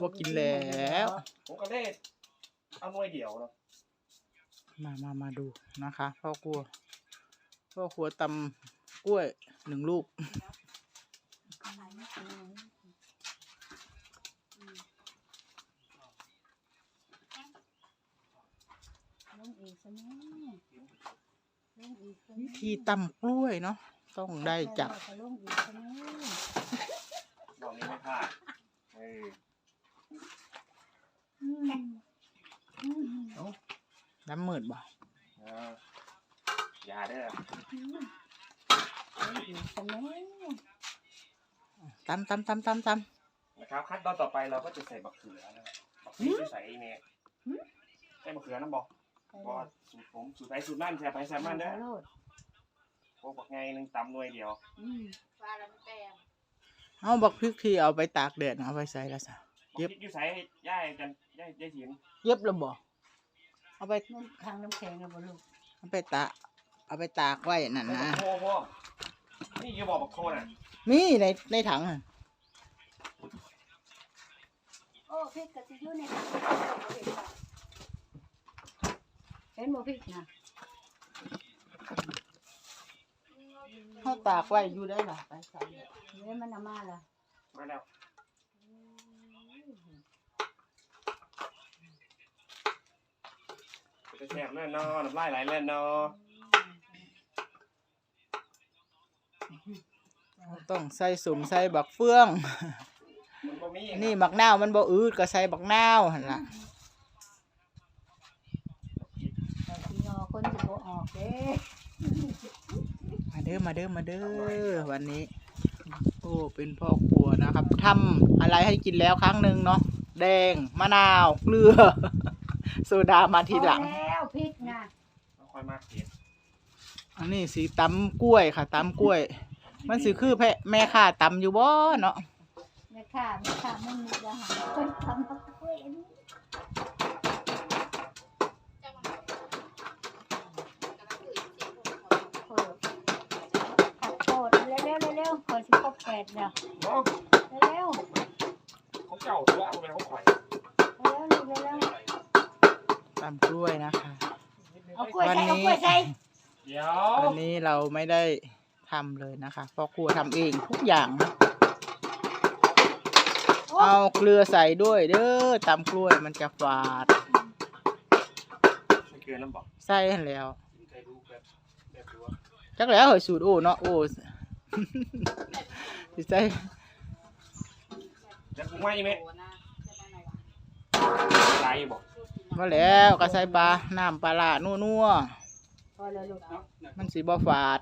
บ่กินแล้ว ผมก็เลยเอาหน่วยเดียวเนาะมามามาดูนะคะพ่อครัวพ่อครัวตำกล้วยหนึ่งลูก ลงอีกซะแม่ลงอีกซะวิแม่ธีตำกล้วยเนาะต้องได้จับลงอีกซะแม่ดอกนี้ไม่พลาดเอออืมอืม น้ำมืดบ่อ่าอย่าเด้อลงอีกซะแม่ตำตำตำตำตนะครับขั้นตอนต่อไปเราก็จะใส่บักเขือนะครับบักเขือจะใส่เนี่ยใส่บักเขือน้ำบอกไปเพราะว่าสูตรผมสูตรไปสูตรนั่นแซ่บไปแซ่บมันเด้อโลดพวกบักไงหนึ่งตำหน่วยเดียว อืมำ เอาบักพริกที่เอาไปตากแดดเอาไปใส่ละซะเย็บอยู่ใส่ย่ายกันย่ายย่ายถินเย็บแล้วบ่เอาไปนั่นทางน้ำแข็งนะบ่ลูกเอาไปตากเอาไปตากไว้นั่นแล้วนะบักโทพ่อนี่อย่าบอกบักโทน่ะมีในในถังอะโอ้พริกกะสิอยู่ในถังเห็นบ่พริกนะ เขาตากไว้อยู่ได้ล่ะไปใส่เว้ยมันเอามาล่ะมาแล้วจะแซ่บแน่นอนน้ำลายไหลแน่นอนต้องใส่สุ่มใส่บักเฟือง มันบ่มีนี่บักนาวมันบ่อืดก็ใส่บักนาวหั่นล่ะแต่ที่งอคนสิบ่ออกเด้ มาเด้อมาเด้อมาเด้อวันนี้ โอ้เป็นพ่อครัวนะครับทำอะไรให้กินแล้วครั้งหนึ่งเนาะแดงมะนาวเกลือโซดามาทีหลังพอแล้วพริกนะเราค่อยมากเผ็ดอันนี้สีตำกล้วยค่ะตำกล้วย มันสิคือแพะแม่ค้าตำอยู่บ่เนาะแม่ค่ะแม่ค่ะมันมีอาหารคนทำมะกล้วยอันนี้เออผักโคตรเร็วเร็วเร็วๆคนสิครบแป ดแล้วเนาะเร็วเร็วเขาเก่าตัวเอาไปเขาข่อยเร็วเร็วเร็วเร็วตำกล้วยนะคะ เอากล้วยวันใส่นี้เอากล้วยใส่เดี๋ยววันนี้เราไม่ได้ทำเลยนะคะพ่อครัวทำเองทุกอย่างนะโอ้เอาเกลือใส่ด้วยเด้อตำกล้วยมันจะฝาดใส่เกลือน้ำบอกใส่ให้แล้วใส่ดูแบบแบบดูจักแล้วเหยสูตรโอ้เนาะโอ้ สิใส่แล้วกูไม่ไหมไหลบอกมาแล้วก็ใส่ปลา น้ำปลาละนัวนัวพอแล้วลูกๆมันสีบ่ฝาด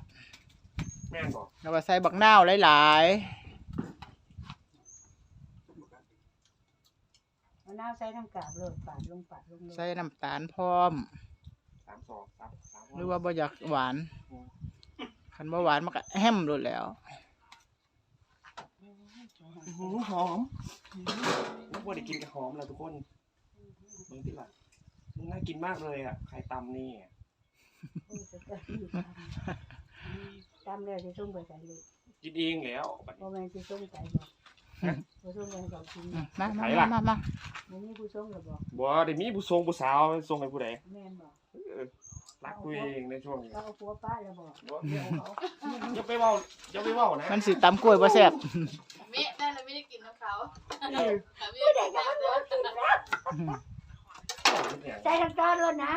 แม่นบอกแล้วก็ใส่บักนาวหลายเอาน้ำใส่ทั้งกาบเลยปาดลงปาดลงเลๆ ยใส่น้ำตาลพร้อม สามสองสามสามหรือว่าบ่อยากหวานคันบ่หวานมันก็แฮมโลดแล้ว หอมนึกว่าได้กินกับหอมแล้วทุกคนมึงติละมึงน่ากินมากเลยอะไข่ตำนี่โอ้ยจะได้อยู่ตามตามแล้วสิส่งไปใส่ลูกกินเองแล้วบัดบ่นี้แม่นสิส่งไปบ่บ่ส่งไปให้เขากินอืมมามาไหนมาล่ะ มามา บ่มีผู้ส่งหรอกบ่บ่ได้มีผู้ทรงผู้สาวส่งให้ผู้ใดแม่นบ่เออรักกูเองในช่วงนี้ก็เอาผัวป้าแล้วบ่บ่เดี๋ยวเขาอย่าไปเว้าอย่าไปเว้านะมันสิตำกล้วยบ่แซ่บไม่ได้ เลยไม่ได้กินของเขาเออแต่ไม่ได้กินของเขาใส่ทั้งตอนแล้วนะ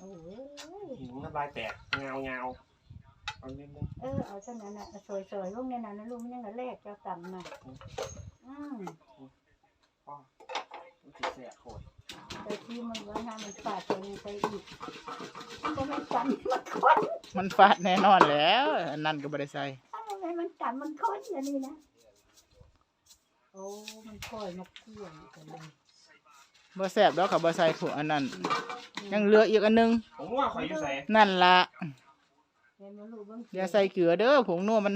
โอ้ยหิวน้ำลายแตกเงาเงาเอาเล่นนึงเออเอาเท่านั้นน่ะซอยๆลงในนั้นนะลูกมันยังละแลกเจ้าตำน่ะอืมพ่อมันสิแสบโคตรแต่ที่มันว่าห้ามันปาดตัวนี้ไปอีกมันก็ไม่กันมันคนมันฝาดแน่นอนแล้วอันนั่นก็บ่ได้ใส่ทำไมมัน กันมันคนอันนี้นะโอ้ มันค่อยมาคั่วกันเลยบ่แซ่บแล้วก็บ่ใส่ถั่วอันนั้น ยังเหลืออีกอันหนึง ผมว่าข่อยอยู่ใส่นั่นละเห็นมันลูกเบิ่งอย่าใส่เกลือเด้อผงนัวมัน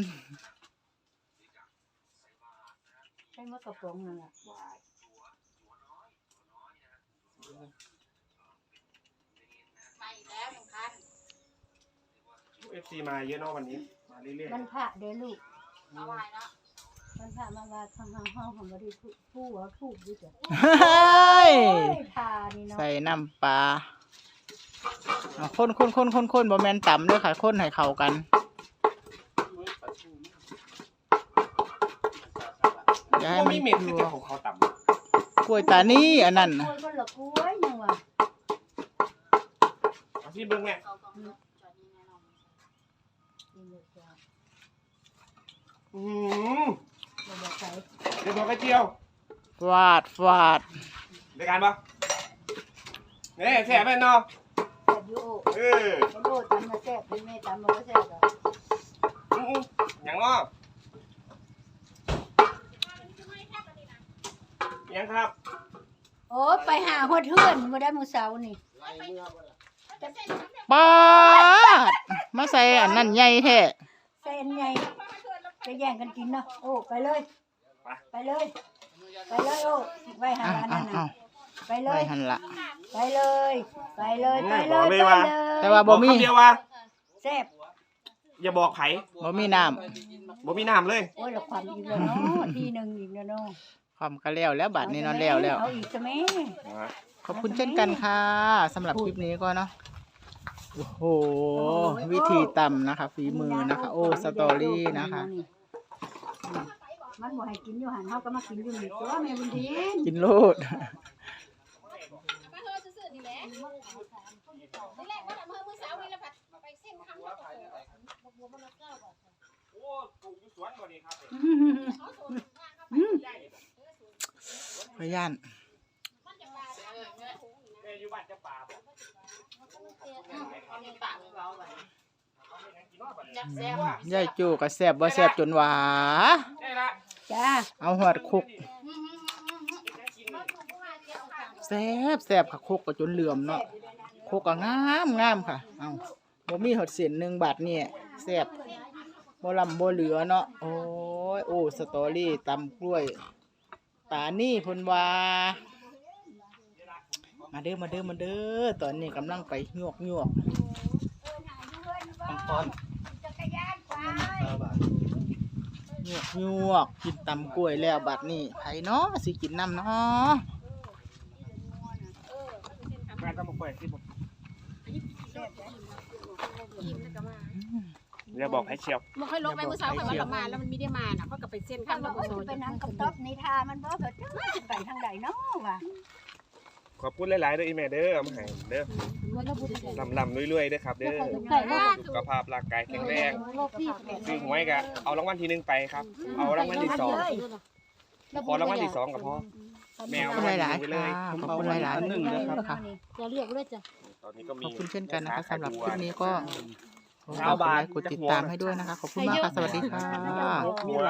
ใส่มะกระป๋องนั่นแหละมาอีกแล้วหนึ่งคันเอฟซีมาเยอะเนาะวันนี้ มาเรื่อยๆ มันพระเด้อลูก เอาไว้เนาะมันผ่านมาว่าข้างห้องห้องของบริผู้ผู้หัวถูกด้วยจ้ะเฮ้ยโอ้ยทานี่เนาะใส่น้ำปลาเอาคนคนคนคนคนบ่แม่นต่ำเด้วยค่ะคนให้เข้ากันอย่าให้ว่ามันมีเม็ดคือยั่วเจ้าของเขาต่กล้วยตานี่อันนั้นกล้น่ะวยก็ละกล้วยยังว่ะำเอาที่เบิ้งแม่เขาก็จอดนี่แน่นอนกินเลยจ้ะ อืมเราบอกใส่เดี๋ยวบอกกระเจียวฟาดฟาดรายการปะเนี่ยแซ่บแม่นเนาะแต่ยูโอเออโอ้ตำมาแซ่บเป็นแม่ตำมาก็แซ่บอะอืมๆอย่างเนาะยังครับโอ้ไปหาฮอดเทือนมาได้มื้อเช้านี่ปาดมาใส่อันนั้นใหญ่แท้เส้นใหญ่ จะแย่งกันกินเนาะโอ้ไปเลย ไปเลย ไปเลยโอ้ไปหาอ้าวอันอ้านั้วนอ้าน่ะวไปเลไว้ยหันละ ไปเลย ไปเลยไปเลยบอกเลยไปว่าเลยแต่ว่าบ่มีบอกคำเดียวว่าแซ่บอย่าบอกไผบ่มีน้บ่มีน้ำเลยโอ้ยละความอีกแล้วเนาะทีหนึงอีกแล้วเนาะำความก็แล้วแล้วบัดนี้นอนแล้วแล้ว เอาอีกซะแม่ขอบคุณเช่นกันค่ะสำหรับคลิปนี้ก็เนาะ โอ้โห วิธีตำนะคะ ฝีมือนะคะ โอ้ สตอรี่นะคะ มันบ่ให้กินอยู่หันเฮาก็มากินอยู่นี่ตัวแม่บุญทีนกินโลดมาเฮ้อซื่อๆนี่แหละนี่แรกว่าเมื่อมื้อเช้านี่แล้วผัดไปเส้นทางแล้วก็เออโอ้ปลูกอยู่สวนบ่นี่ครับเขาสวนงานเข้าไปได้พย่านมัน ยายจูก็แซบบ่แซบจนหวาได้ละจ้าเอาหอดคุกแซบแซบค่ะคุกก็จนเหลื่อมเนาะคุกก็งามงามค่ะ เอาบ่มีหอดเศษหนึ่งบาทเนี่ยแซบบ่ลำบ่เหลือเนาะโอ้ยโอ้สตอรี่ตำกล้วยตานี่เพนว่า มาเด้อมาเด้อมาเด้อตอนนี้กำลังไปหยวกหยวกตอนจักรยานไปหยวกหยวกกินตำกล้วยแล้วบัดนี้ไผเนาะสิกินน้ำเนาะแม่ต้องมาเปิดที่ผมอย่าบอกให้เชียวมันค่อยลงไปเมื่อเช้าค่อยว่าเรามาแล้วมันไม่ได้มาน่ะเขาก็ไปเส้นคัข้านงบ่เราโอ้ยจะไปนั่งกับต๊อบในทามันบ่แบบจะไปทางใดเนาะว่ะ ขอบคุณหลายๆเด้ออีแม่เด้อเอามาให้เด้อลำลำๆรวยๆเด้อครับ เด้อสุขภาพร่างกายแข็งแรงซื้อหวยก็เอารางวัลที่หนึ่งไปครับ เอารางวัลที่สองขอรางวัลที่สองกับพ่อแมขวอบคุณรางวัลหลายที่ๆหนึ่งไปเลค่ะยขอบคุณหลายๆหนึ่งนะคะจะเรียกเลยจ้ะตอนนี้ก็มีขอบคุณเช่นกันนะคะสำหรับคลิปนี้ก็ขอเก้าฝากกดบาไลทค์กดติดตามให้ด้วยนะคะ ขอบคุณมากค่ะ สวัสดีค่ะบัว